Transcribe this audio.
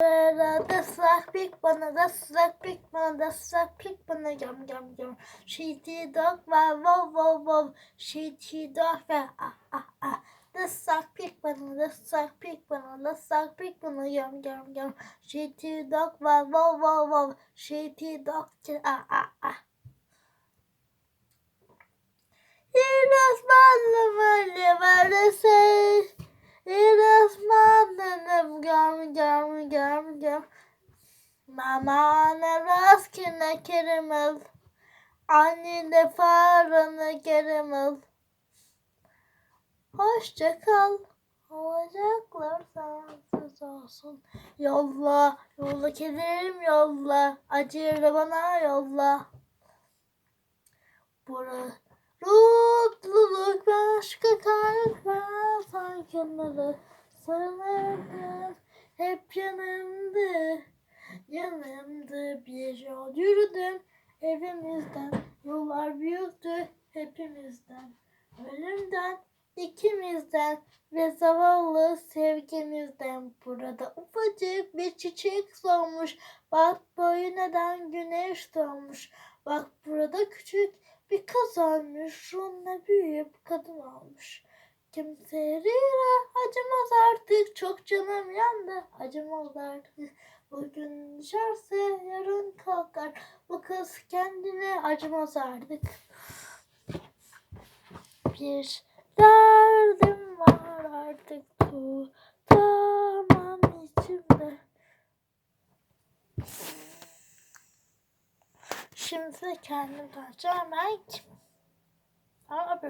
Da slag pik bana da slag pik bana da slag pik bana gam gam gam. Shitty dog var wow wow wow. Shitty dog var ah ah ah. Da slag pik bana da slag pik bana da slag pik bana gam gam gam. Shitty dog var wow wow wow. Shitty dog ah ah ah. Yunus Manlı varsa Yunus Manlı'nım gam gam gam gam Mama ne rastgele kerimel Annene faranı kerimel Hoşça kal. Olacaklar sensiz olsun. Yolla Yolla kederim yolla. Acıyı bana yolla. Burası Mutluluk başka kalpler sanki sarılırken hep yanımdı. Yanımdı bir yol yürüdüm evimizden. Yollar büyüktü hepimizden. Ölümden ikimizden ve zavallı sevgimizden. Burada ufacık bir çiçek solmuş. Bak boyundan güneş doğmuş. Bak burada küçük bir kız olmuş. Onunla büyüyüp kadın olmuş. Kimselere acımaz artık. Çok canım yandı. Acımaz artık. Bugün düşerse yarın kalkar. Bu kız kendine acımaz artık. Bir derdim var artık. Bu tamam içimde. Şimdi kendim kalacağım. Ben kim? Ama?